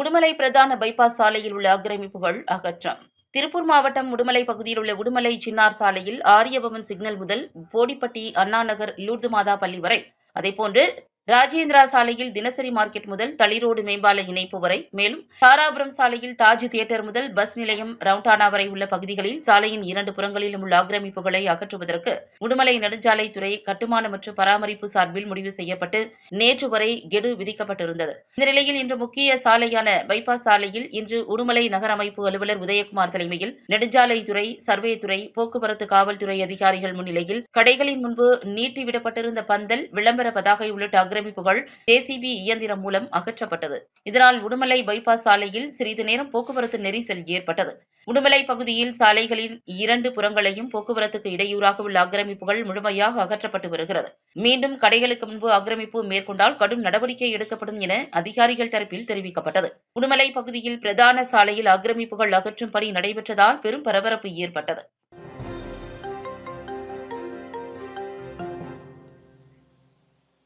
உடுமலை பிரதான பைபாஸ் சாலையில் உள்ள ஆக்கிரமிப்புகள் அகற்றம். திருப்பூர் மாவட்டம் உடுமலை பகுதியில் உள்ள உடுமலை சின்னார் சாலையில் ஆரியபவன் சிக்னல் முதல் போடிப்பட்டி அண்ணா நகர் லூர்து மாதா பள்ளி வரை. அதேபோன்று ராஜேந்திரா சாலையில் தினசரி மார்க்கெட் முதல் தளிரோடு மேம்பால இணைப்பு வரை. மேலும் தாராபுரம் சாலையில் தாஜ் தியேட்டர் முதல் பஸ் நிலையம் ரவுண்டானா வரை உள்ள பகுதிகளில் சாலையின் இரண்டு புறங்களிலும் உள்ள ஆக்கிரமிப்புகளை அகற்றுவதற்கு உடுமலை நெடுஞ்சாலைத்துறை கட்டுமான மற்றும் பராமரிப்பு சார்பில் முடிவு செய்யப்பட்டு நேற்று வரை கெடு விதிக்கப்பட்டிருந்தது. இந்த நிலையில் இன்று முக்கிய சாலையான பைபாஸ் சாலையில் இன்று உடுமலை நகர அமைப்பு அலுவலர் உதயகுமார் தலைமையில் நெடுஞ்சாலைத்துறை சர்வே துறை போக்குவரத்து காவல்துறை அதிகாரிகள் முன்னிலையில் கடைகளின் முன்பு நீட்டிவிடப்பட்டிருந்த பந்தல் விளம்பர பதாகை உள்ளிட்ட ஆக்கிரமிப்புகள் ஜேசிபி இயந்திரம் மூலம் அகற்றப்பட்டது. இதனால் உடுமலை பைபாஸ் சாலையில் சிறிது நேரம் போக்குவரத்து நெரிசல் ஏற்பட்டது. உடுமலை பகுதியில் சாலைகளின் இரண்டு புறங்களையும் போக்குவரத்துக்கு இடையூறாக உள்ள ஆக்கிரமிப்புகள் முழுமையாக அகற்றப்பட்டு வருகிறது. மீண்டும் கடைகளுக்கு முன்பு ஆக்கிரமிப்பு மேற்கொண்டால் கடும் நடவடிக்கை எடுக்கப்படும் என அதிகாரிகள் தரப்பில் தெரிவிக்கப்பட்டது. உடுமலை பகுதியில் பிரதான சாலையில் ஆக்கிரமிப்புகள் அகற்றும் பணி நடைபெற்றதால் பெரும் பரபரப்பு ஏற்பட்டது.